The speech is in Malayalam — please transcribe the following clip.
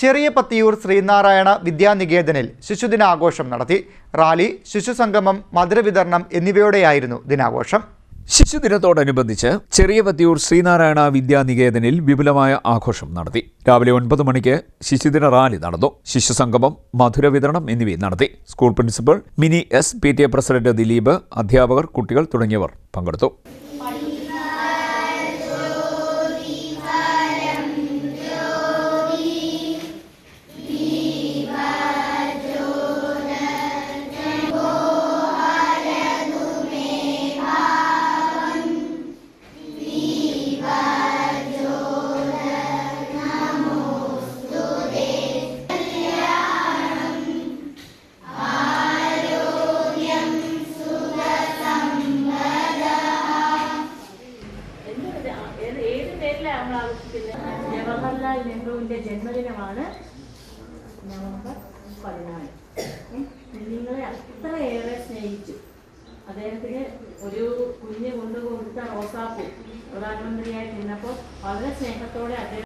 ചെറിയ പത്തിയൂർ ശ്രീനാരായണ വിദ്യാനികേതനിൽ ശിശുദിനാഘോഷം നടത്തി. റാലി ശിശുസംഗമം മധുരവിതരണം എന്നിവയോടെയായിരുന്നു ദിനാഘോഷം. ശിശുദിനത്തോടനുബന്ധിച്ച് ചെറിയ പത്തിയൂർ ശ്രീനാരായണ വിദ്യാനികേതനിൽ വിപുലമായ ആഘോഷം നടത്തി. രാവിലെ ഒൻപത് മണിക്ക് ശിശുദിന റാലി നടന്നു. ശിശുസംഗമം മധുര വിതരണം എന്നിവയും നടത്തി. School principal Mini S P T A president Dileep അധ്യാപകർ കുട്ടികൾ തുടങ്ങിയവർ പങ്കെടുത്തു. ജവഹർലാൽ നെഹ്റുവിന്റെ ജന്മദിനമാണ് നവംബർ പതിനാല്. നിങ്ങളെ അത്രയേറെ സ്നേഹിച്ചു. അദ്ദേഹത്തിന് ഒരു കുഞ്ഞ് കൊണ്ടുകൊടുത്ത റോസാപ്പൂ പ്രധാനമന്ത്രിയായി നിന്നപ്പോൾ വളരെ സ്നേഹത്തോടെ അദ്ദേഹം